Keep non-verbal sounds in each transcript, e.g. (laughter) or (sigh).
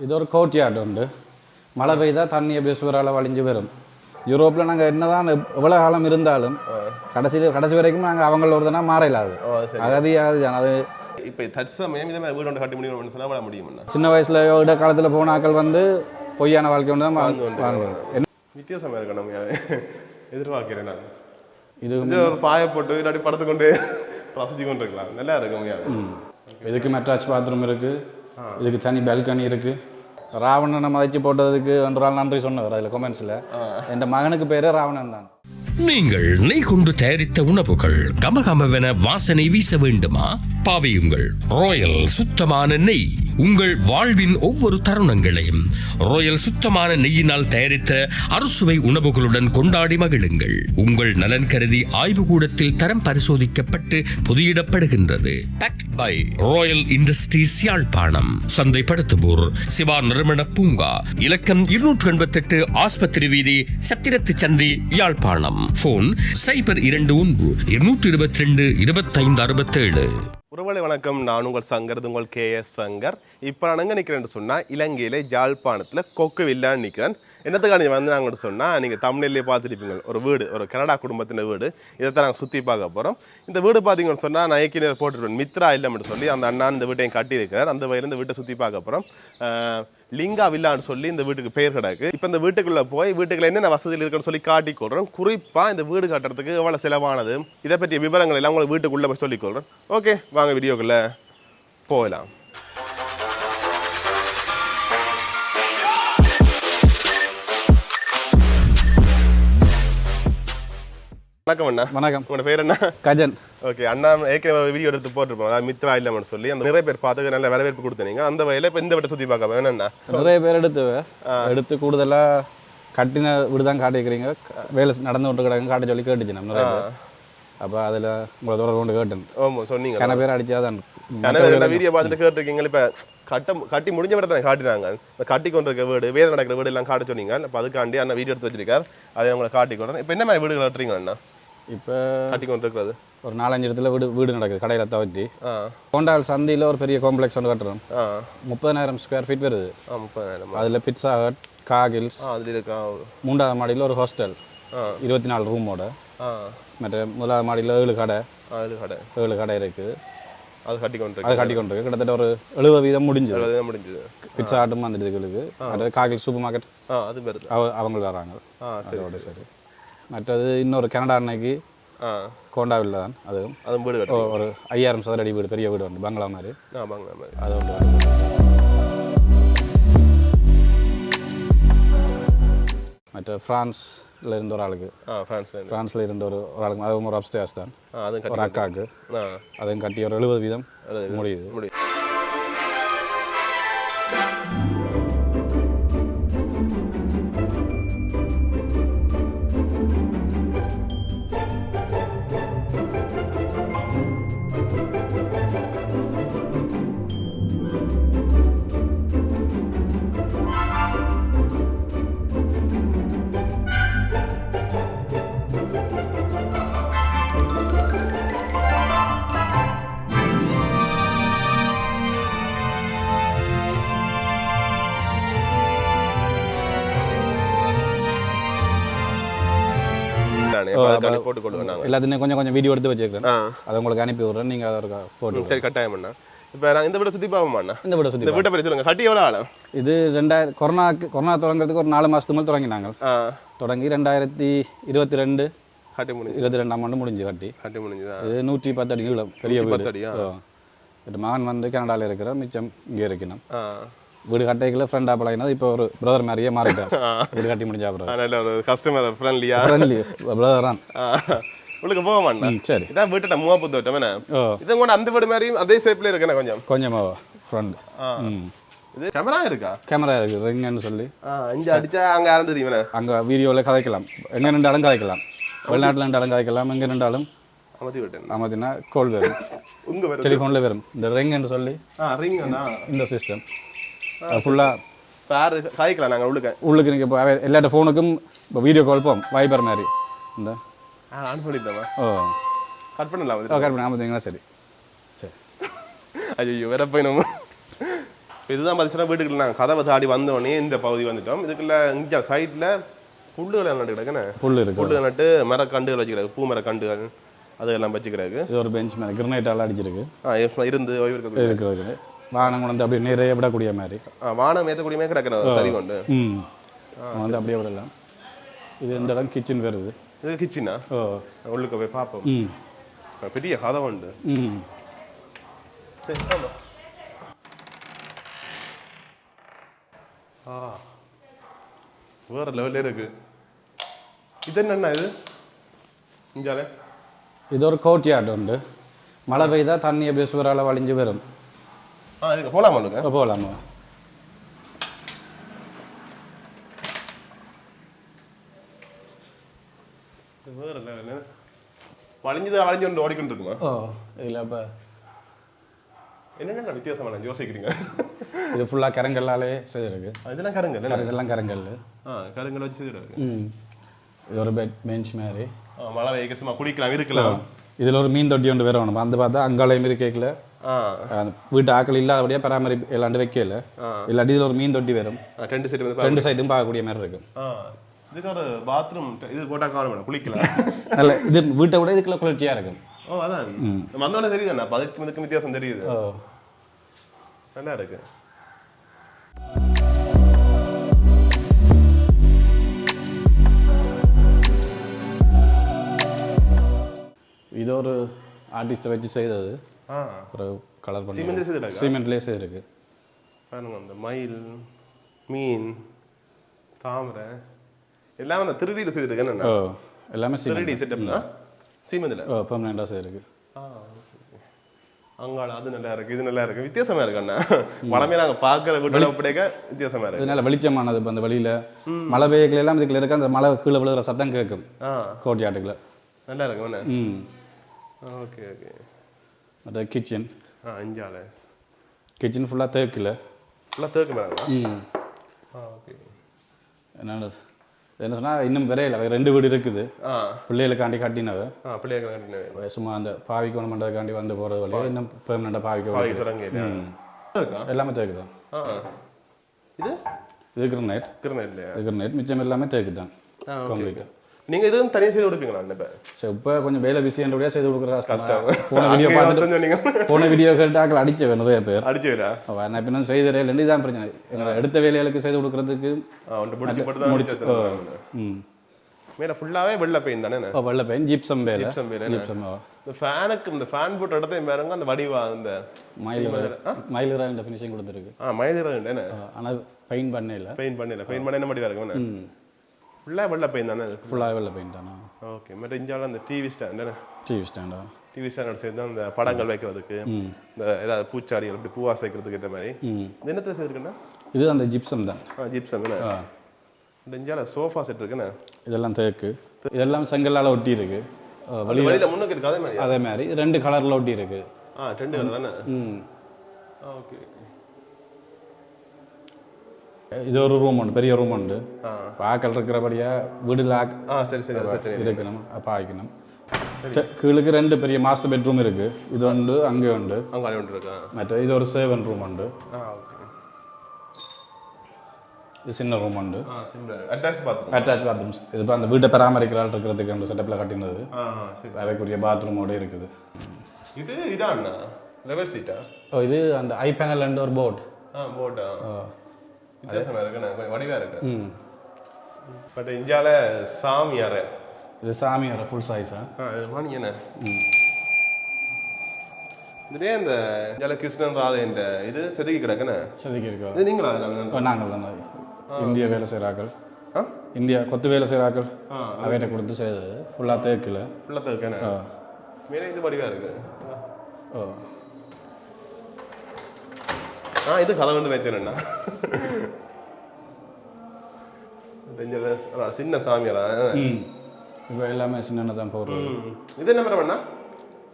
இது ஒரு கோர்ட்யார்டு உண்டு மழை பெய்தா தண்ணி அப்படியே சுவரால் வழிஞ்சு வரும் யூரோப்பில் நாங்கள் என்னதான் எவ்வளோ காலம் இருந்தாலும் கடைசியில் கடைசி வரைக்கும் நாங்கள் அவங்களோட தானே மாறலாது ஓ சரி அகதி அகதி தான் அது இப்போ தற்சமயம் இதே மாதிரி வீடு ஒன்று கட்டி முடியும்னு சொன்னால் வர முடியும்ண்ணா சின்ன வயசில் இடக்காலத்தில் போன ஆட்கள் வந்து பொய்யான வாழ்க்கை ஒன்று தான் வாழ்- வாழ்வாங்க. என்ன வித்தியாசமாக இருக்கணும். எதிர்பார்க்கிறேன் நான் இது ஒரு பாயை போட்டு இல்லாட்டி படுத்து கொண்டு ரசிச்சு கொண்டு இருக்கலாம் நல்லா இருக்கும். இதுக்கு மெட்ராஸ் பாத்ரூம் இருக்கு இதுக்கு தனி பால்கனி இருக்கு ராவணனை மதிச்சு போட்டதுக்கு ஒன்று நாள் நன்றி சொன்னவர் அதில் கொமெண்ட்ஸில் என் மகனுக்கு பேரே ராவணன் தான். நீங்கள் நெய் கொண்டு தயாரித்த உணவுகள் கமகமவென வாசனை வீச வேண்டுமா? பாவியுங்கள். ராயல் சுத்தமான நெய். உங்கள் வாழ்வின் ஒவ்வொரு தருணங்களையும் ராயல் சுத்தமான நெய்யினால் தயாரித்த அறுசுவை உணவுகளுடன் கொண்டாடி மகிழுங்கள். உங்கள் நலன் கருதி ஆய்வுக்கூடத்தில் தரம் பரிசோதிக்கப்பட்டு புதியிடப்படுகின்றது. By by royal industries Yazhpanam. சந்தைப்படுத்துவோர் Siva நிறுவன பூங்கா இலக்கம் இருநூற்று எண்பத்தெட்டு ஆஸ்பத்திரி வீதி சத்திரத்து சந்தி யாழ்ப்பாணம். போன் சைபர் இரண்டு ஒன்று இருநூற்று இருபத்தி ரெண்டு இருபத்தைந்து அறுபத்தேழு. உறவுகளை வணக்கம். நான் உங்கள் சங்கர் உங்கள் கே எஸ் சங்கர். இப்போ நான் அங்கே நிற்கிறேன்னு சொன்னால் இலங்கையில் ஜாழ்ப்பாணத்தில் கொக்கு வில்லான்னு நிற்கிறேன் என்னத்துக்காக நீங்கள் வந்து நாங்கள் சொன்னால் நீங்கள் தமிழ்லேயே பார்த்துருப்பீங்க ஒரு வீடு ஒரு கனடா குடும்பத்தின் வீடு. இதைத்தான் நாங்கள் சுற்றி பார்க்க போகிறோம் இந்த வீடு பார்த்தீங்கன்னு சொன்னால் நான் ஏற்கனவே போட்டுருப்பேன். மித்ரா இல்லைன்னு சொல்லி அந்த அண்ணா இந்த வீட்டையும் கட்டியிருக்கிறார். அந்த வகையில் வீட்டை சுற்றி பார்க்க போகிறோம் லிங்கா வில்லான்னு சொல்லி இந்த வீட்டுக்கு பேர் கிடக்கு. இப்போ இந்த வீட்டுக்குள்ளே போய் வீட்டுக்குள்ள என்னென்ன வசதிகள் இருக்குன்னு சொல்லி காட்டி கொள்கிறோம் குறிப்பாக இந்த வீடு கட்டுறதுக்கு எவ்வளோ செலவானது இதை பற்றிய விவரங்கள் எல்லாம் உங்களுக்கு வீட்டுக்குள்ளே போய் சொல்லிக் கொள்கிறோம் ஓகே வாங்க வீடியோக்குள்ளே போகலாம். வணக்கம் அண்ணா. வணக்கம். உங்களோட பேர் என்ன? கஜன். ஓகே அண்ணா ஏற்கனவே வீடியோ எடுத்து போட்டிருப்போம். அதாவது மித்ரா இல்லைன்னு சொல்லி அந்த நிறைய பேர் பார்த்துக்கு நல்ல வரவேற்பு கொடுத்தீங்க அந்த வகையில் இப்போ இந்த வீட்டை சுற்றி பார்க்க வேணும்ண்ணா நிறைய பேர் எடுத்து எடுத்து கூடுதலாக கட்டின வீடு தான் காட்டிக்கிறீங்க வேலை நடந்து கொண்டு கிடக்கு காட்ட சொல்லி கேட்டுச்சு நம்ம நிறைய அப்போ அதில் உங்களை தொடர்பு கொண்டு கேட்டேன். ஆமாம் சொன்னீங்க. கன பேர் அடிச்சாதான் ரெண்டு வீடியோ பார்த்துட்டு கேட்டிருக்கீங்க? இப்போ கட்ட கட்டி முடிஞ்ச விட தான் காட்டினாங்க இந்த கட்டி கொண்டிருக்க வீடு வேலை நடக்கிற வீடு எல்லாம் காட்ட சொன்னீங்க. இப்போ அதுக்காண்டி அண்ணா வீடியோ எடுத்து வச்சிருக்கார். அதை உங்களை காட்டி கொண்டு இப்போ என்ன மாதிரி வீடுகள் கட்டுறீங்க அண்ணா? இப்போ கட்டி கொண்டு இருக்கிறது ஒரு நாலஞ்சு இடத்துல வீடு வீடு நடக்குது கடையில் தவிர்த்தி. கோண்டால் சந்தியில் ஒரு பெரிய காம்ப்ளெக்ஸ் ஒன்று கட்டுறோம். முப்பதாயிரம் ஸ்கொயர் ஃபீட் வருது. முப்பதாயிரம்? அதில் பிட்சா ஹட் காகில்ஸ் இருக்கா? மூன்றாவது மாடியில் ஒரு ஹாஸ்டல் இருபத்தி நாலு ரூமோட மற்ற முதலாவது மாடியில் ஏழு கடை. இது கடை. ஏழு கடை இருக்குது அது கட்டி கொண்டு அது கட்டி கொண்டு இருக்கு கிட்டத்தட்ட ஒரு எழுபது வீதம் முடிஞ்சது. இருக்கு முடிஞ்சது. பிட்சா ஹட்டும் அந்த இதுகளுக்கு அடுத்து காகில் சூப்பர் மார்க்கெட் அது அவங்க வராங்க. சரி. சரி. மற்றது இன்னொரு கனடா அன்னைக்கு கோண்டாவில் தான் அது. அது வீடு ஒரு ஐயாயிரம் சதுர அடி வீடு பெரிய வீடு உண்டு பங்களா மாதிரி. ஆமாங்க ஆமாங்க அது உண்டு மற்ற ஃப்ரான்ஸ்ல இருந்த ஒரு ஆளுக்கு. ஃப்ரான்ஸ்ல இருந்த. ஒரு ஒரு ஆளுக்கு அதுவும் ஒரு அப்ஸ்டேர்ஸ் தான். அதுவும் ஒரு அக்காவுக்கு அதையும் கட்டி ஒரு எழுபது வீதம் முடியுது. அதுக்காண்டி போட்டு கொள்வேன் நாங்கள் எல்லாத்தையும் கொஞ்சம் கொஞ்சம் வீடியோ எடுத்து வச்சிருக்கேன் அதை உங்களுக்கு அனுப்பி விட்றேன். நீங்கள் அதை போட்டு சரி கட்டாயம் அண்ணா. இப்போ நான் இந்த வீட்டை சுற்றி பார்ப்போம்ண்ணா இந்த வீடை சுற்றி வீட்டை பற்றி சொல்லுங்க. கட்டி எவ்வளோ ஆளும் இது ரெண்டாயிரம் கொரோனாக்கு கொரோனா தொடங்குறதுக்கு ஒரு நாலு மாதத்துக்கு மேலே தொடங்கினாங்க. தொடங்கி ரெண்டாயிரத்தி இருபத்தி ரெண்டு கட்டி முடிஞ்சு. இருபத்தி ரெண்டாம் ஆண்டு முடிஞ்சு கட்டி. கட்டி முடிஞ்சுதா இது நூற்றி பத்து அடி நீளம் பெரிய வீடு? ஓ. இந்த மகன் வந்து கனடாவில் இருக்கிற மிச்சம் இங்கே இருக்கணும். வீடு கட்டைக்குள்ள ஃப்ரெண்டாக பழகினது. இப்போ ஒரு பிரதர் மாதிரியே மாறிட்டார். (laughs) வீடு கட்டி முடிஞ்ச அப்புறம். நல்ல ஒரு கஸ்டமர் ஃப்ரெண்ட்லியா ஃப்ரெண்ட்லி பிரதர் தான். உங்களுக்கு போகமாண்ணா ம் சரி. இதான் வீட்டை மூவா புத்து விட்டோம் என்ன? இது கூட அந்த வீடு மாதிரியும் அதே ஷேப்ல இருக்கேண்ணா கொஞ்சம்? கொஞ்சமாக ஃப்ரெண்ட் இது கேமரா இருக்கா? கேமரா இருக்குது ரிங்குன்னு சொல்லி. இங்கே அடிச்சா அங்கே யாரும் தெரியுமே அங்கே வீடியோவில் கதைக்கலாம். எங்கே நின்றாலும் கதைக்கலாம். வெளிநாட்டில் நின்றாலும் கதைக்கலாம் எங்கே நின்றாலும் அமர்த்தி விட்டேன். பார்த்தீங்கன்னா கோல் வரும். உங்க வேறு டெலிஃபோனில் வரும். இந்த ரிங்குன்னு சொல்லி ரிங் இந்த சிஸ்டம் ஃபுல்லாக பேர் காய்க்கலாம் நாங்கள் உள்ளுக்க. உள்ளுக்கு நீங்கள் இப்போ எல்லாட்ட ஃபோனுக்கும் இப்போ வீடியோ கால் போம் வைபர் மாதிரி. இந்த. ஆ நான் சொல்லிட்டேன் ஓ. கட் பண்ணலாம் ஓ கரெக்ட் பண்ணி பார்த்தீங்கன்னா சரி. சரி. ஐயோ வேற போய் நம்ம இதுதான் பார்த்தீங்கன்னா வீட்டுக்குள்ள நாங்கள் கதவை தாடி வந்தோடனே இந்த பகுதி வந்துட்டோம். இதுக்குள்ள இங்கே சைடில் புல்லுகள் நட்டு கிடக்குன்னு புல் இருக்கு. புல்லு நட்டு மரக்கண்டுகள் வச்சுக்கிறாங்க பூ மரக்கண்டுகள் அதெல்லாம் வச்சுக்கிறாங்க இது ஒரு பெஞ்ச் மேலே. கிரனைட்டால் அடிச்சிருக்கு. ஆ இருந்து ஓய்வு இருக்க இருக்கிறது கொண்டு வந்து அப்படியே நிறைய விடக்கூடிய மாதிரி. வானம் ஏற்றக்கூடியமே கிடக்கணும் சரி கொண்டு ம். வந்து அப்படியே விடலாம். இது இந்த இடம் கிச்சன் வருது இது. கிச்சனா ஓ உள்ளுக்க போய் பார்ப்போம். ம். பெரிய கதை உண்டு. ம். சரி ஆ. வேற லெவல்ல இருக்கு. இது என்னண்ணா இது? இஞ்சாலே. இது ஒரு கோட் யார்டு உண்டு. மழை பெய்தா தண்ணி அப்படியே சுவரால் வழிஞ்சு வரும். ஆ இதுக்கு போகலாமா அப்போ போகலாமா வேற லெவல் வளைஞ்சது வளைஞ்சு கொண்டு ஓடிக்கொண்டு இருக்குமா ஓ இதில் இப்போ என்னென்ன வித்தியாசமான யோசிக்கிறீங்க? இது ஃபுல்லாக கரங்கல்லாலே செய்திருக்கு இதெல்லாம் கருங்கல்? இதெல்லாம் கரங்கல். ஆ கருங்கல் வச்சு செய்யறாங்க ம். இது ஒரு பெட் பெஞ்ச் மாதிரி. மழை சும்மா குடிக்கலாம் இருக்கலாம். இதில் ஒரு மீன் தொட்டி ஒன்று வேறணும் வந்து பார்த்தா அங்காளையும் இருக்கேக்கல ஆ அந்த வீட்டு ஆக்கள் இல்லாதபடியாக பராமரிப்பு இல்லாண்டு வைக்கல. இல்லாட்டி இதில் ஒரு மீன் தொட்டி வரும் டென்ட் செட் ரெண்டு சைடும் பார்க்கக்கூடிய மாதிரி இருக்கும் இதுக்கு ஒரு பாத்ரூம் இது போட்டா காணும் வேணும் குளிக்கலாம் நல்ல இது வீட்டை விட இதுக்குள்ள குளிர்ச்சியாக இருக்கும் ஓ அதான் வந்தோடனே தெரியுது அண்ணா அதுக்கு இதுக்கு வித்தியாசம் தெரியுது நல்லா இருக்கு இது ஒரு ஆர்டிஸ்ட்டை வச்சு செய்தது ஆ. ஒரு கலர் பண்ணி சிமெண்ட்லேயே செய்திருக்கு பாருங்க அந்த மயில் மீன் தாமரை எல்லாம் அந்த திருடியில் செய்திருக்கேன் ஓ எல்லாமே திருடி செட்டப்னா சீமந்தில் ஓ பெர்மனெண்ட்டாக செய்திருக்கு ஆ அங்காள அது நல்லா இருக்கு இது நல்லா இருக்கு. வித்தியாசமா இருக்கு அண்ணா. வளமே நாங்க பாக்குற வீட்டுல ஒப்படைக்க வித்தியாசமா இருக்கு. இதனால வெளிச்சமானது இப்போ அந்த வெளியில். மழை பெய்யக்கல எல்லாம் இதுக்குள்ள இருக்க. அந்த மழை கீழே விழுகிற சத்தம் கேட்கும். ஆ. கோட்யாட்டுக்குள்ள நல்லா இருக்கு அண்ணா. ம். ஓகே ஓகே அது கிச்சன் ஆ அஞ்சால கிச்சன் ஃபுல்லாக தேக்கில் ஃபுல்லாக தேக்கு மேலே ம். ஆ ஓகே என்னென்ன என்ன சொன்னால் இன்னும் விரையில். ரெண்டு வீடு இருக்குது. ஆ. பிள்ளைகளுக்காண்டி கட்டினவ. ஆ பிள்ளைய கண்டினியூ சும்மா அந்த பாவிக்கணும் பண்ணுறதுக்காண்டி வந்து போகிறது வழியா இன்னும் பெர்மனெண்ட்டாக பாவிக்க பாவி. தொடங்கி எல்லாமே தேக்கு தான். இது? இது கிரனைட் இல்லையா? இது கிரனைட் மிச்சம் எல்லாமே தேக்கு தான். கம்ப்ளீட் நீங்க இதுவும் தனியாக செய்து கொடுப்பீங்களா அண்ணா இப்போ இப்போ கொஞ்சம் வேலை பிஸின்றபடியாக செய்து கொடுக்குற கஷ்டம். போன வீடியோ பார்த்துட்டு சொன்னீங்க. போன வீடியோ கேட்டாக்கள் அடிச்சவன் நிறைய பேர். அடிச்சு வரா அவ நான் இப்போ செய்தரே ரெண்டு தான் பிரச்சனை. எங்களை எடுத்த வேலைகளுக்கு செய்து கொடுக்கறதுக்கு முடிச்சு ம். மேலே ஃபுல்லாகவே வெள்ளை பெயின் தானே வெள்ளை பெயின் ஜிப்சம் வேலை. Gypsum வேலை, ஜிப்சம் இந்த ஃபேனுக்கு இந்த ஃபேன் போட்ட இடத்தையும் பாருங்க அந்த வடிவா அந்த மயில் மயில் இந்த ஃபினிஷிங் கொடுத்துருக்கு. ஆ மயிலிறகு என்ன? ஆனால் பெயிண்ட் பண்ண இல்லை. பெயிண்ட் பண்ணல பெயிண்ட் பண்ண என்ன வடிவா இருக்கும் ஃபுல்லாக வெள்ளை பெயின் தானே? ஃபுல்லாக வெள்ளை பெயிண்ட் தானா? ஓகே மற்ற இஞ்சால அந்த டிவி ஸ்டாண்ட் டிவி ஸ்டாண்டா டிவி ஸ்டாண்ட் சேர்ந்து அந்த படங்கள் வைக்கிறதுக்கு இந்த ஏதாவது பூச்சாடிகள் இப்படி பூவாசை வைக்கிறதுக்கு ஏற்ற மாதிரி. என்னத்தில் செய்திருக்குண்ணா இது அந்த ஜிப்சம் தான். ஆ ஜிப்சம் இந்த இஞ்சால சோஃபா செட் இருக்குண்ணே இதெல்லாம் தேக்கு. இதெல்லாம் செங்கல்லால் ஒட்டி இருக்கு வழியில் முன்னுக்கு இருக்கு அதே மாதிரி. அதே மாதிரி. ரெண்டு கலரில் ஒட்டி இருக்கு ஆ ரெண்டு கலர் தானே? ம். ஓகே இது ஒரு ரூம் உண்டு பெரிய ரூம் உண்டு. ஆக்கள் இருக்கிறபடியா வீடு லாக் ஆ சரி சரி இருக்கணும் அப்போ ஆக்கணும் கீழுக்கு ரெண்டு பெரிய மாஸ்டர் பெட்ரூம் இருக்கு. இது உண்டு அங்கே உண்டு. மற்ற இது ஒரு சேவன் ரூம் உண்டு. இது சின்ன ரூம் உண்டு. அட்டாச் பாத்ரூம் அட்டாச் பாத்ரூம்ஸ் இது இப்போ அந்த வீட்டை பராமரிக்கிறாள் இருக்கிறதுக்கு அந்த செட்டப்பில் கட்டினது. அவைக்குரிய பாத்ரூமோட இருக்குது. இது இதாண்ணா லெவல் சீட்டா ஓ இது அந்த ஐ பேனல் அண்ட் ஒரு போர்ட் ஆ. போட்டா வித்தியாசமா இருக்குண்ணே கொஞ்சம் இருக்கு பட் இந்தியால சாமி அறை. இது சாமியோட ஃபுல் சைஸா ஆ? வாணி என்ன? இதுலேயே இந்த இந்தியால கிருஷ்ணன் ராதைன்ற இது செதுக்கி கிடக்குண்ணே செதுக்கி இருக்கோம் இது நீங்களா? நாங்கள் தான் இந்திய வேலை செய்கிறாக்கள் ஆ? இந்தியா கொத்து வேலை செய்கிறாக்கள் ஆ அவைகிட்ட கொடுத்து செய்தது. ஃபுல்லாக தேக்கில். இருக்கேண்ணே ஆ மேலே இது வடிவா இருக்கு. ஓ. ஆ இது கதை வந்து நினைச்சேன்ண்ணா சின்ன சாமியாரா ம் இப்போ எல்லாமே சின்ன தான் போடுறது. இது என்ன அண்ணா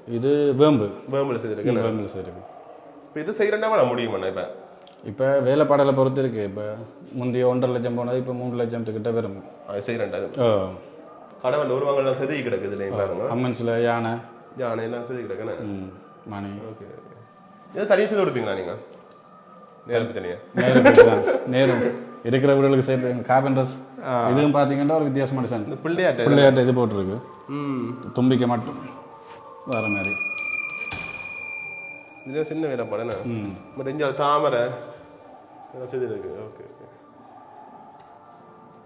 இது வேம்பு வேம்பில் செய்திருக்கேன் வேம்பில் செய்யிருக்கு இப்போ இது செய்கிறேன்னா வேணா முடியுமாண்ணா இப்போ இப்போ வேலைப்பாடலை பொறுத்து இருக்கு இப்போ முந்தைய ஒன்றரை லட்சம் போனது இப்போ மூணு லட்சத்துக்கிட்ட வரும் அது செய்கிறேன்டா அது ஓ கடவுள் உருவங்கள்லாம் செதுக்கி கிடக்குது பாருங்க அம்மன்ஸில் யானை யானை எல்லாம் செதுக்கி கிடக்குண்ணே ம் மணி ஓகே ஓகே இது தனியாக செய்து கொடுப்பீங்களா நீங்கள் நேரம் தனியா? நேரும் இருக்கிற வீடுகளுக்கு சேர்த்து கார்பெண்டர்ஸ் இதுவும் பார்த்தீங்கன்னா ஒரு வித்தியாசமான டிசைன் பிள்ளையாட்ட பிள்ளையாட்ட இது போட்டிருக்கு. ம். தும்பிக்கை மட்டும். வேற மாதிரி. இது சின்ன வேலை படம் ம். பட் இங்கே தாமரை செய்து இருக்கு ஓகே ஓகே.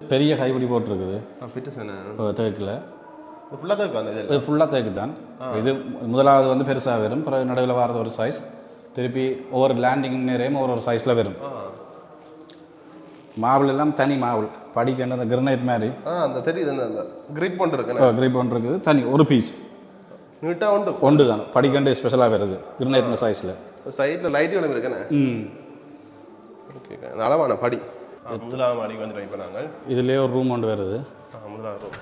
பெரிய கைப்பிடி போட்டிருக்குது. தேக்கில். இதில்? ஃபுல்லாக தேக்கு தான் இது முதலாவது வந்து பெருசாக வரும். பிறகு நடுவில் வரது ஒரு சைஸ் திருப்பி ஒவ்வொரு லேண்டிங் நேரையும் ஒவ்வொரு ஒரு சைஸில் வரும். மாவுள் எல்லாம் தனி மாவுள் படிக்கணும் அந்த கிரனைட் மாதிரி. ஆ அந்த தெரியுது அந்த கிரிப் ஒன்று இருக்குண்ணே கிரீப் ஒன்று இருக்குது. தனி ஒரு பீஸ் நீட்டாக உண்டு. ஒன்று தான். படிக்கண்டு ஸ்பெஷலாக வருது. கிரனைட் சைஸில் சைடில் லைட் விளம்பரம் இருக்குண்ணே ம். ஓகே அந்த அளவான படி. முதலாம் மாடிக்கு வந்து இப்போ நாங்கள் இதுலேயே ஒரு ரூம் ஒன்று வருது. முதலாம் ரூம்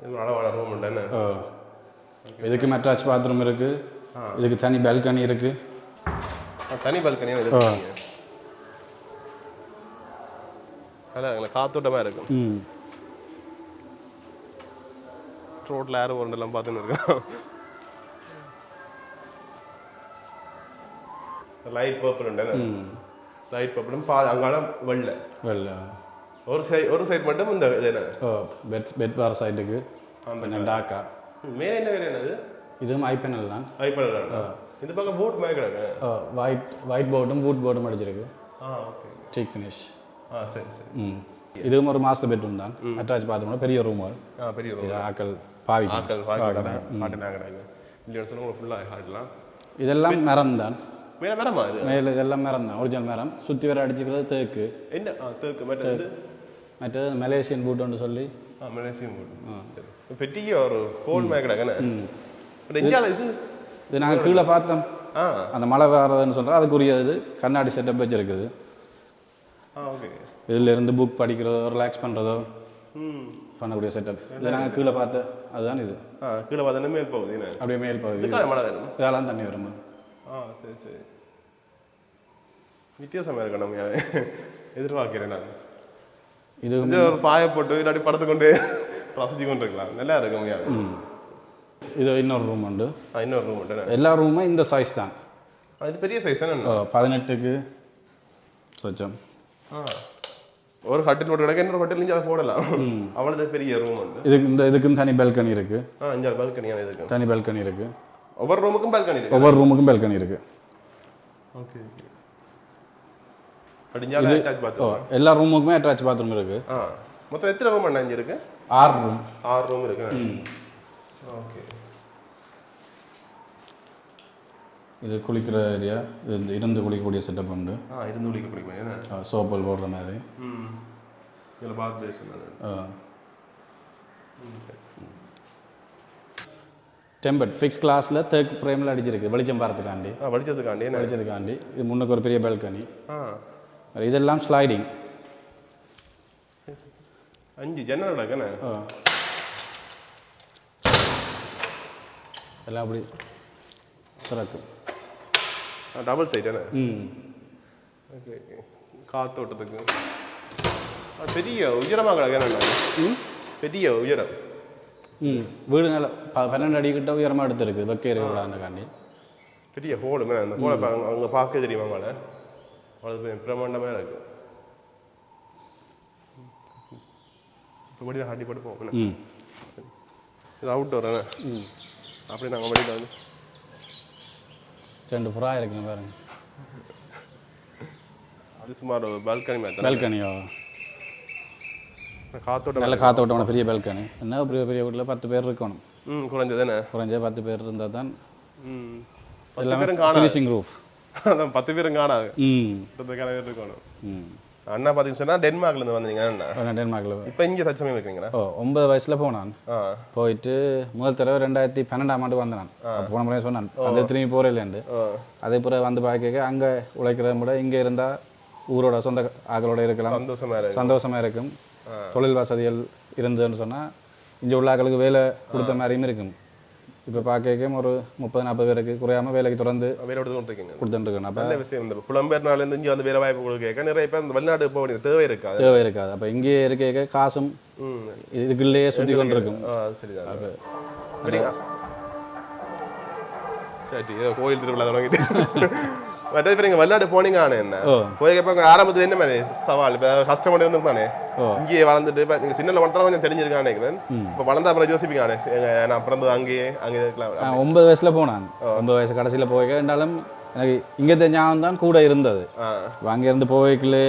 இது அளவான ரூம் உண்டு ஆ. இதுக்கு மெட்ராச் பாத்ரூம் இருக்குது இதுக்கு தனி பால்கனி இருக்குது தனி பால்கனியாக இது நல்லா காத்தோட்டமாக இருக்கும். ம். ரோட்டில் யாரும் ஒரு எல்லாம் பார்த்துன்னு இருக்கோம். லைட் பர்பிள் லைட் பர்பிளும் பா அங்கால வெள்ளை. வெள்ள. ஒரு சைட் ஒரு சைடு மட்டும் இந்த இது என்ன? ஓ பெட் பெட் வர கொஞ்சம் டாக்கா மேலே என்ன வேறு என்னது? இதுவும் ஐபெனல் தான். ஐபன் இந்த பக்கம் பூட் மாதிரி கிடக்கு. ஒயிட் ஒயிட் போர்டும் வூட் போர்டும் அடிச்சிருக்கு. ஆ ஓகே டீக் ஃபினிஷ் ஆ சரி சரி. ம். இதுவும் ஒரு மாஸ்டர் பெட்ரூம் தான். அட்டாச் பாத்ரூம் பெரிய ரூம் ஆ பெரிய. இது ஆக்கள் பாவிக்கும். ஆக்கள் நாங்கள் இல்லைன்னு உங்களுக்கு ஃபுல்லாக ஆடலாம் இதெல்லாம் மரம் தான். மேலே மேடமா இது? மேலே இதெல்லாம் மரம் தான். ஒரிஜினல் மரம். சுற்றி வர அடிச்சுக்கிறது தேக்கு. என்ன? ஆ தேக்கு. வந்து மற்றது மலேசியன் பூட்டுன்னு சொல்லி. ஆ மலேசியம் போட்டு பெட்டிக்கு ஒரு கோல் மேலே கிடக்குண்ணே இது இது நாங்கள் கீழே பார்த்தோம். அந்த மழை வர்றதுன்னு சொல்கிறோம் அதுக்குரிய இது. கண்ணாடி செட்டப் வச்சிருக்குது. இதுல இருந்து புக் படிக்கிறதோ ரிலாக்ஸ் பண்ணுறதோ ம். பண்ணக்கூடிய செட்டப் இது நாங்கள் கீழே பார்த்து அதுதான் இது. கீழே பார்த்தா மேல் போகுது அப்படியே மேல் பகுதி. மழை வேணும். இதெல்லாம் தண்ணி வரும் ஆ சரி சரி. வித்தியாசமாக இருக்கு நம்ம எதிர்பார்க்கிறேன் நான். இது இது ஒரு பாயை போட்டு இல்லாட்டி படுத்து ரசிச்சு கொண்டு இருக்கலாம் நல்லா இருக்கு முடியாது இது இன்னொரு ரூம் உண்டு. இன்னொரு ரூம் மட்டும் எல்லா ரூமுமே இந்த சைஸ் தான். இது பெரிய சைஸ் என்ன பதினெட்டுக்கு சொச்சம். ஒரு கட்டில் போட்டு கிடக்க இன்னொரு கட்டில் இங்கே போடலாம். அவ்வளோது பெரிய ரூம் உண்டு. இதுக்கு இந்த இதுக்கும் தனி பால்கனி இருக்கு. ஆ அஞ்சாறு பால்கனியான இதுக்கு. தனி பால்கனி இருக்கு. ஒவ்வொரு ரூமுக்கும் பால்கனி இருக்கு. ஒவ்வொரு ரூமுக்கும் பால்கனி இருக்கு. ஓகே எல்லா ரூமுக்குமே அட்டாச் பாத்ரூம் இருக்கு. மொத்தம் எத்தனை ரூம் அண்ணா இருக்கு? ஆறு ரூம் ஆறு ரூம் இருக்கு. ஓகே இது குளிக்கிற ஏரியா இது இருந்து குளிக்கக்கூடிய செட்டப் உண்டு. ஆ இருந்து குளிக்க என்ன? சோப்பல் போடுற மாதிரி. ம். இதில் பாத் பேசன் டெம்பர்ட் ஃபிக்ஸ் கிளாஸில் தேர்ட் ஃப்ரேமில் அடிச்சிருக்கு. வெளிச்சம் பார்த்துக்காண்டி. ஆ படிச்சதுக்காண்டி என்ன? அடிச்சதுக்காண்டி இது முன்னுக்கு ஒரு பெரிய பால்கனி ஆ. இதெல்லாம் ஸ்லைடிங் அஞ்சு ஜன்னல் கிடக்குண்ணே எல்லாம் அப்படி. திறக்கும் டபுள் சைட் என்ன ம். Okay okay. காத்தோட்டத்துக்கு பெரிய உயரமாக கிடக்குண்ணே பெரிய உயரம். ம். வீடு நல்ல பன்னெண்டு அடி கிட்ட உயரமாக எடுத்துருக்கு வெக்க இருக்கக்கூடாதுக்காண்டி பெரிய ஹோலுமே அந்த ஹோலை அவங்க அவங்க பார்க்க தெரியுமா மேலே அவ்வளோ பிரம்மாண்டமாக இருக்கு இப்போ மணி ஹாட்டி போட்டு போவோம் ம். இது அவுட்டோர் என்ன அப்படி நாங்கள் வெளியில் வந்து ரெண்டு புறா இருக்குங்க பாருங்க. அது சுமார் பால்கனி மாதிரி பால்கனியோ காத்தோட்டம் நல்ல காத்தோட்டமான பெரிய பால்கனி என்ன பெரிய பெரிய வீட்டில் பத்து பேர் இருக்கணும். ம் குறைஞ்சது என்ன குறைஞ்ச பத்து பேர் இருந்தால் தான் ம். பத்து எல்லாமே பேரும் காணாது. ஃபினிஷிங் ரூஃப் அதான் பத்து பேரும் காணாது. ம். இருபதுக்கான பேர் இருக்கணும். ம். அண்ணா பார்த்தீங்கன்னு சொன்னால் டென்மார்க்லேருந்து வந்தீங்க அண்ணா. டென்மார்க்கில் இப்போ இங்கே தச்சமே வைக்கிறீங்களா ஓ ஒன்பது வயசில் போனான் போயிட்டு முதல் தடவை ரெண்டாயிரத்தி பன்னெண்டாம் ஆண்டு வந்தான் அப்போ போன முறையே சொன்னான் அது திரும்பி போகிறேன்ட்டு ஆ. அதே பிறகு வந்து பார்க்க அங்கே உழைக்கிறத விட இங்கே இருந்தால் ஊரோட சொந்த ஆக்களோட இருக்கலாம். சந்தோஷமா இருக்கு சந்தோஷமா இருக்கும். தொழில் வசதிகள் இருந்ததுன்னு சொன்னால் இங்கே உள்ள ஆக்களுக்கு வேலை கொடுத்த மாதிரியும் இருக்கும். இப்போ பார்க்க ஒரு முப்பது நாற்பது பேருக்கு குறையாம வேலைக்கு தொடர்ந்து வேலை இருக்கீங்க கொடுத்துட்டுருக்கேன் அப்போ நல்ல விஷயம் இந்த புலம்பெயர்னாலேருந்து இங்கே வந்து வேலை வாய்ப்பு கொடுக்க நிறைய பேர் இந்த வெளிநாட்டு போக வேண்டிய தேவை இருக்காது தேவை இருக்காது அப்போ இங்கேயே இருக்க காசும் இதுக்குள்ளேயே சுற்றி கொண்டு இருக்கும் சரி கோயில் திருவிழா தொடங்கிட்டு மற்றது இப்போ நீங்கள் வெளிநாடு போனீங்க ஆனே என்ன. போய் இப்போ ஆரம்பத்தில் என்ன மாதிரி சவால் இப்போ கஷ்டப்பட்டு வந்துருப்பானே ஓ. இங்கேயே வளர்ந்துட்டு இப்போ நீங்கள் சின்ன வளர்த்தா கொஞ்சம் தெரிஞ்சிருக்கான்னு நினைக்கிறேன் இப்போ வளர்ந்தா அப்புறம் யோசிப்பீங்க நான் பிறந்தது அங்கேயே அங்கே இருக்கலாம் ஒன்பது வயசுல போனான் ஒன்பது வயசு கடைசியில் போய் இருந்தாலும் எனக்கு இங்கே ஞாபகம் தான் கூட இருந்தது ஆ அப்போ அங்கேருந்து போய்க்குள்ளே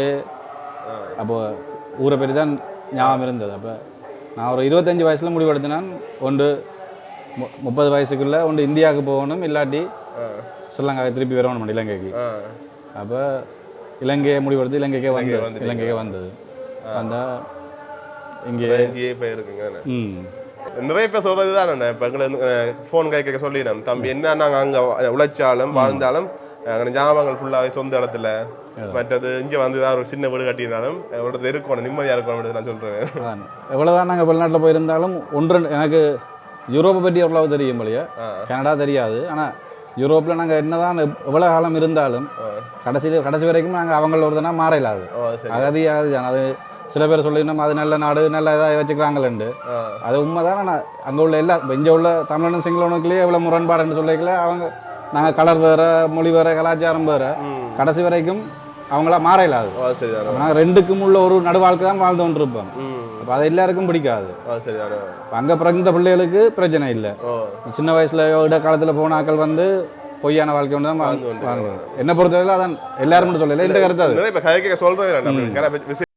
அப்போ ஊரை பற்றி தான் ஞாபகம் இருந்தது அப்போ நான் ஒரு இருபத்தஞ்சி வயசில் முடிவெடுத்தினான் ஒன்று முப்பது வயசுக்குள்ளே ஒன்று இந்தியாவுக்கு போகணும் இல்லாட்டி ஸ்ரீலங்காவை திருப்பி வரணும் இலங்கைக்கு. ஆ. அப்போ இலங்கையை முடிவெடுத்து இலங்கைக்கே வந்தது. இலங்கைக்கே வந்தது. வந்தால் இங்கே இங்கேயே போயிருக்குங்க ம். நிறைய பேர் சொல்றது தான் இப்போ எங்களை ஃபோன் கை கேட்க சொல்லிடும் தம்பி என்ன நாங்கள் அங்கே உழைச்சாலும் வாழ்ந்தாலும் அங்கே ஞாபகங்கள் ஃபுல்லாகவே சொந்த இடத்துல. மற்றது இங்கே வந்து தான் ஒரு சின்ன வீடு ஒரு இடத்துல இருக்கணும் நிம்மதியாக இருக்கணும் நான் சொல்கிறேன் எவ்வளோதான் நாங்கள் வெளிநாட்டில் போயிருந்தாலும் ஒன்று எனக்கு யூரோப்பை பற்றி எவ்வளவு தெரியும் இல்லையா? கனடா தெரியாது. ஆனால் யூரோப்பில் நாங்கள் என்னதான் எவ்- எவ்வளவு காலம் இருந்தாலும் கடைசியில் கடைசி வரைக்கும் நாங்கள் அவங்கள ஒருத்தனா ஓ சரி. அகதி அகதி தான். அது சில பேர் சொல்லிடணும் அது நல்ல நாடு நல்ல இதாக வச்சுக்கிறாங்களேண்டு அது உண்மைதான். ஆனால் அங்கே உள்ள எல்லா இங்கே உள்ள தமிழனும் சிங்களவனுக்குள்ளேயே எவ்வளோ முரண்பாடுன்னு சொல்லிக்கல அவங்க நாங்கள் கலர் வேறு மொழி வேறு கலாச்சாரம் வேறு கடைசி வரைக்கும் அவங்களா ஓ சரிதானோ நாங்கள் ரெண்டுக்கும் உள்ள ஒரு நடுவாழ்க்கை தான் வாழ்ந்து கொண்டு இருப்போம் ம். அப்போ அது எல்லாருக்கும் பிடிக்காது. சரிதானோ அங்கே பிறந்த பிள்ளைகளுக்கு பிரச்சனை இல்லை. சின்ன வயசுல இடைக்காலத்தில் போன ஆட்கள் வந்து பொய்யான வாழ்க்கை ஒன்று தான் வாழ்ந்து என்ன பொறுத்தவரையில் அதான் எல்லாரும் சொல்லல இந்த கருத்து அது. இப்போ கை கேட்க சொல்கிறேன்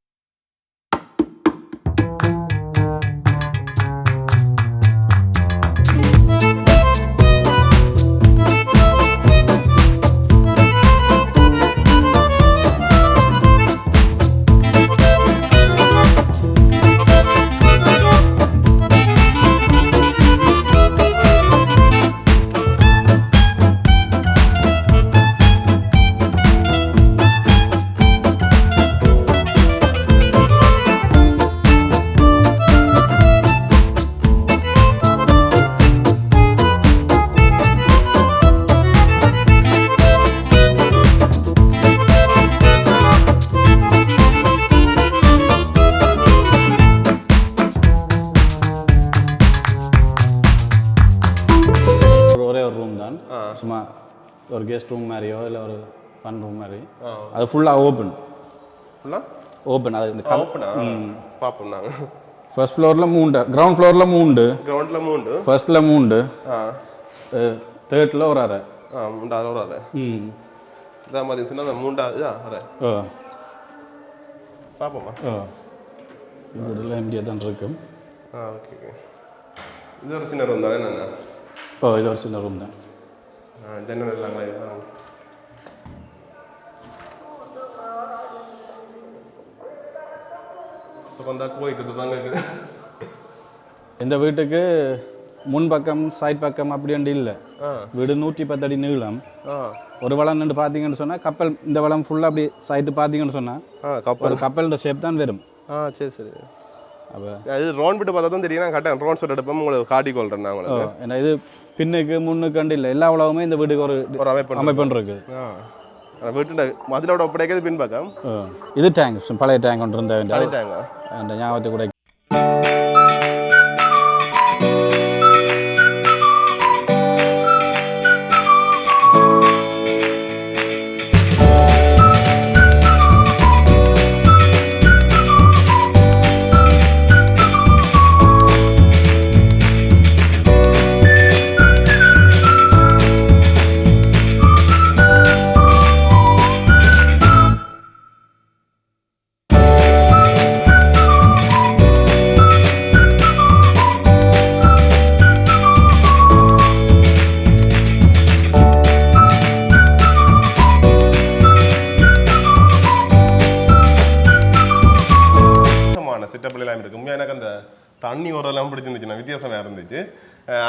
ரூம் மாதிரி. அது ஃபுல்லாக ஓப்பன் ஃபுல்லாக ஓப்பன் அது இந்த ஓப்பனா பார்ப்போம் நாங்கள் ஃபர்ஸ்ட் ஃப்ளோரில் மூண்டு கிரவுண்ட் ஃப்ளோரில் மூண்டு கிரவுண்டில் மூண்டு ஃபர்ஸ்ட்டில் மூண்டு ஆ. தேர்ட்டில் ஒரு அறை ஆ மூண்டாவது ஒரு ஆள் ம். இதான் பார்த்தீங்கன்னு சொன்னால் அந்த மூண்டாவது அரை. ஓ பார்ப்போமா ஓ இப்படிலாம் எம்டியாக தான் இருக்கும் ஆ ஓகே ஓகே இது ஒரு சின்ன ரூம் தானே என்ன? ஓ இது ஒரு சின்ன ரூம் தான். ஜன்னல் இல்லாங்களா இப்போ வந்தா கோயிட்டு தாங்க இருக்குது. இந்த வீட்டுக்கு முன்பக்கம் சைட் பக்கம் அப்படின்ட்டு இல்லை. வீடு நூற்றி பத்தடி நீளம். ஆ. ஒரு வளம் நின்று பார்த்தீங்கன்னு சொன்னால் கப்பல் இந்த வளம் ஃபுல்லாக அப்படி சைட்டு பார்த்தீங்கன்னு சொன்னால் கப்பல். கப்பலோட ஷேப் தான் வரும். ஆ சரி சரி. அப்போ இது ரோன் விட்டு பார்த்தா தான் தெரியும். நான் ட்ரோன் ஷாட் எடுப்போம் உங்களுக்கு காட்டி கொள்றேன் நான் உங்களுக்கு. ஏன்னா இது பின்னுக்கு முன்னுக்கு இல்லை. எல்லா உலகமே இந்த வீட்டுக்கு ஒரு ஒரு அமைப்பு அமைப்பு இருக்குது. ஆ ஆனால் வீட்டு மதிலோட ஒப்படைக்கிறது பின்பக்கம் ஓ. இது டேங்க் பழைய டேங்க் ஒன்று இருந்த வேண்டிய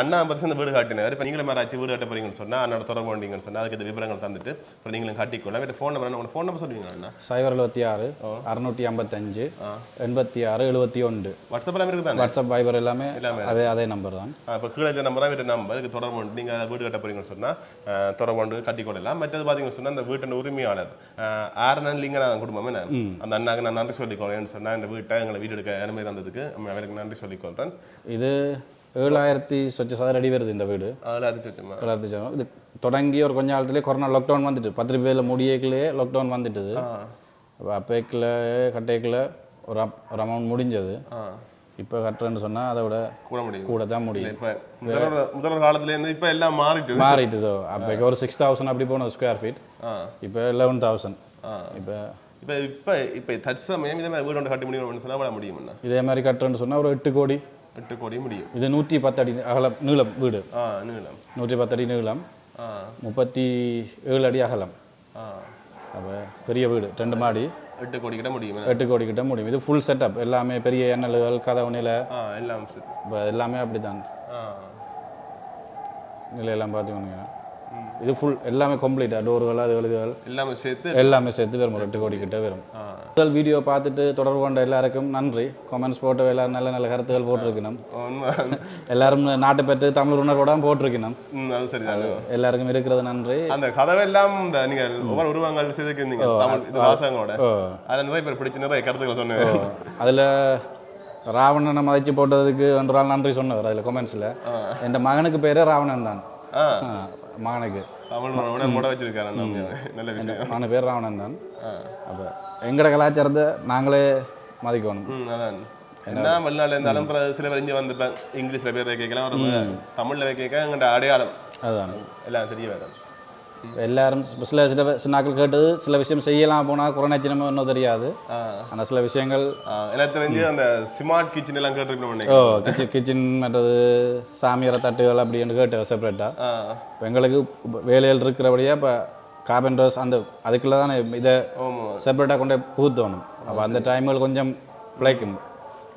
அண்ணா பத்தி அந்த வீடு காட்டினார். இப்போ நீங்களும் யாராச்சும் வீடு கட்ட போறீங்கன்னு சொன்னா அண்ணோட தொடர்பு வந்தீங்கன்னு சொன்னா அதுக்கு இந்த விவரங்கள் தந்துட்டு அப்புறம் நீங்களும் கட்டிக்கொள்ளலாம். வீட்டு ஃபோன் நம்பர் உங்களோட ஃபோன் நம்பர் சொல்லுவீங்க அண்ணா? சைபர் எழுபத்தி ஆறு அறுநூற்றி ஐம்பத்தஞ்சு எண்பத்தி ஆறு எழுபத்தி ஒன்று. வாட்ஸ்அப் எல்லாம் இருக்குதானே வாட்ஸ்அப் வைபர் எல்லாமே அதே அதே நம்பர் தான். இப்போ கீழே இருக்க நம்பர் தான் வீட்டு நம்பர் இதுக்கு தொடர்பு கொண்டு நீங்கள் வீடு கட்ட போறீங்கன்னு சொன்னால் தொடர்பு கொண்டு கட்டிக்கொள்ளலாம். மற்றது பார்த்தீங்கன்னு சொன்னால் அந்த வீட்டின் உரிமையாளர் ஆரணன் லிங்கநாதன் குடும்பமே நான் அந்த அண்ணாக்கு நான் நன்றி சொல்லிக்கொள்றேன்னு சொன்னால் இந்த வீட்டை எங்களை வீடு எடுக்க அனுமதி தந்ததுக்கு அவருக்கு நன்றி சொல்லிக்கொள்கிறேன் இது ஏழாயிரத்தி சொச்ச சதுர அடி வருது இந்த வீடு ஏழாயிரத்தி சதுரம் இது தொடங்கி ஒரு கொஞ்ச காலத்துலேயே கொரோனா லாக்டவுன் வந்துட்டு பத்து பேரில் முடியக்குள்ளேயே லாக்டவுன் வந்துட்டுது அப்போ அப்பேக்கில் கட்டைக்கில் ஒரு ஒரு அமௌண்ட் முடிஞ்சது இப்போ கட்டுறேன்னு சொன்னால் அதை விட கூட முடியும் கூட தான் முடியும் இப்போ முதல்வர் காலத்துலேருந்து இப்போ எல்லாம் மாறிட்டு மாறிட்டுதோ அப்போக்கு ஒரு சிக்ஸ் தௌசண்ட் அப்படி போனது ஸ்கொயர் ஃபீட் இப்போ லெவன் தௌசண்ட் இப்போ இப்போ இப்போ இப்போ தற்சமயம் இதே மாதிரி வீடு ஒன்று கட்ட முடியும்னு சொன்னால் விட முடியும்ண்ணா இதே மாதிரி கட்டுறேன்னு சொன்னால் ஒரு எட்டு கோடி எட்டு கோடி முடியும். இது நூற்றி பத்து அடி அகலம் நீளம் வீடு. ஆ நீளம். நூற்றி பத்து அடி நீளம். முப்பத்தி ஏழு அடி அகலம். ஆ. அப்போ பெரிய வீடு ரெண்டு மாடி. எட்டு கோடி கிட்ட முடியும் எட்டு கோடி கிட்ட முடியும். இது ஃபுல் செட்டப் எல்லாமே பெரிய எண்ணல்கள் கதவு நிலை. எல்லாம் இப்போ எல்லாமே அப்படி தான் நிலையெல்லாம் பார்த்துக்கோங்க இது ஃபுல் எல்லாமே கம்ப்ளீட்டாக டோர்கள் அது எழுதுகள் எல்லாமே சேர்த்து? எல்லாமே சேர்த்து வரும் ஒரு எட்டு கோடி கிட்ட வரும் முதல் வீடியோ பார்த்துட்டு தொடர்பு கொண்ட எல்லாருக்கும் நன்றி. கமெண்ட்ஸ் போட்டு எல்லாரும் நல்ல நல்ல கருத்துகள் போட்டிருக்கணும். எல்லாரும் நாட்டு பெற்று தமிழ் உணர்வோட போட்டிருக்கணும். சரி எல்லாருக்கும் இருக்கிறது நன்றி. அந்த கதவெல்லாம் இந்த நீங்க ஒவ்வொரு உருவங்கள் தமிழ் இது வாசகங்களோட. அதில் நிறைய பேர் பிடிச்ச நிறைய கருத்துக்களை சொன்னேன் அதில் ராவணனை மதிச்சு போட்டதுக்கு ஒன்று நாள் நன்றி சொன்னவர் அதில் கொமெண்ட்ஸில் என் மகனுக்கு பேரே ராவணன் தான். மகனுக்கு தமிழ் உணர்வோட வச்சிருக்காரு அண்ணா உண்மையாவே. நல்ல விஷயம். மகனு பேர் ராவணன் தான். அப்போ எங்கட கலாச்சாரத்தை நாங்களே மதிக்கணும். அதான். என்ன வெளிநாட்டில் இருந்தாலும் சில பேர் இங்கே வந்து இப்போ இங்கிலீஷில் பேர் வைக்கலாம் ஒரு தமிழில் வைக்க எங்கள்கிட்ட அடையாளம். அதுதான் எல்லாம் தெரிய வேணும் எல்லாரும் சில சில சின்னாக்கள் கேட்டது சில விஷயம் செய்யலாம் போனால் கொரோனா சின்னமோ இன்னும் தெரியாது ஆனால் சில விஷயங்கள் எனக்கு தெரிஞ்சு அந்த ஸ்மார்ட் கிச்சன் எல்லாம் கேட்டிருக்கணும் ஓ கிச்சன் கிச்சன் மற்றது சாமியார தட்டுகள் அப்படின்னு கேட்டு செப்பரேட்டாக இப்போ எங்களுக்கு வேலைகள் இருக்கிறபடியாக இப்போ கார்பெண்டர்ஸ் அந்த அதுக்குள்ளே தானே இதை செப்பரேட்டாக கொண்டு புகுத்தணும் அப்போ அந்த டைமில் கொஞ்சம் பிழைக்கும்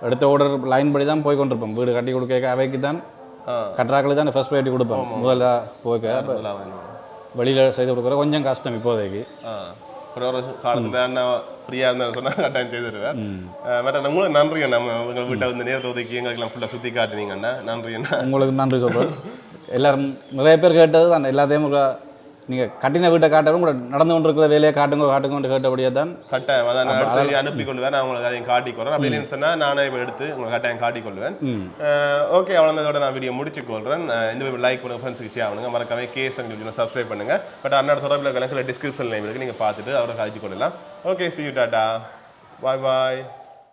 எடுத்த ஆர்டர் லைன் படி தான் போய் கொண்டிருப்போம் வீடு கட்டி கொடுக்க அவைக்கு தான் கட்டுறாக்களுக்கு தான் ஃபர்ஸ்ட் ப்ரையாரிட்டி கொடுப்போம் முதல்ல வேணும். வெளியில் செய்து கொடுக்குற கொஞ்சம் கஷ்டம் இப்போதைக்கு. ஒரு காலத்துல அண்ணா ஃப்ரீயாக இருந்தாலும் சொன்னால் கட்டாயம் செய்திருவேன் மற்ற உங்களுக்கு நன்றி அண்ணா. உங்கள் வீட்டை வந்து நேரத்தை ஒதுக்கி எங்களுக்கெல்லாம் ஃபுல்லாக சுற்றி காட்டுனீங்க அண்ணா. நன்றி அண்ணா. உங்களுக்கு நன்றி சொல்கிறேன் எல்லாரும் நிறைய பேர் கேட்டது தான். எல்லாத்தையும் நீங்கள் கட்டின வீட்டை காட்டவும் கூட நடந்து கொண்டு இருக்கிற வேலையை காட்டுங்க காட்டுங்கன்னு கேட்டபடியே தான் கட்டாயம் அதான் நான் அடுத்த அனுப்பி கொள்வேன் நான் உங்களுக்கு அதையும் காட்டிக்கொள்றேன். அப்படி இல்லைன்னு சொன்னால் நானே இப்போ எடுத்து உங்களுக்கு கட்டாயம் காட்டிக்கொள்வேன். ஓகே அவ்வளோதோட நான் வீடியோ முடிச்சுக்கொள்கிறேன் இந்த லைக் பண்ணுங்க ஃப்ரெண்ட்ஸுக்கு ஷேர் பண்ணுங்க. மறக்காம கேஸ் சொல்லி சப்ஸ்கிரைப் பண்ணுங்க. பட் அண்ணா தொடர்பில் கணக்கில் டிஸ்கிரிப்ஷன் லைவ் இருக்கு. நீங்கள் பார்த்துட்டு அவரை காய்ச்சி கொள்ளலாம் okay see you tata bye bye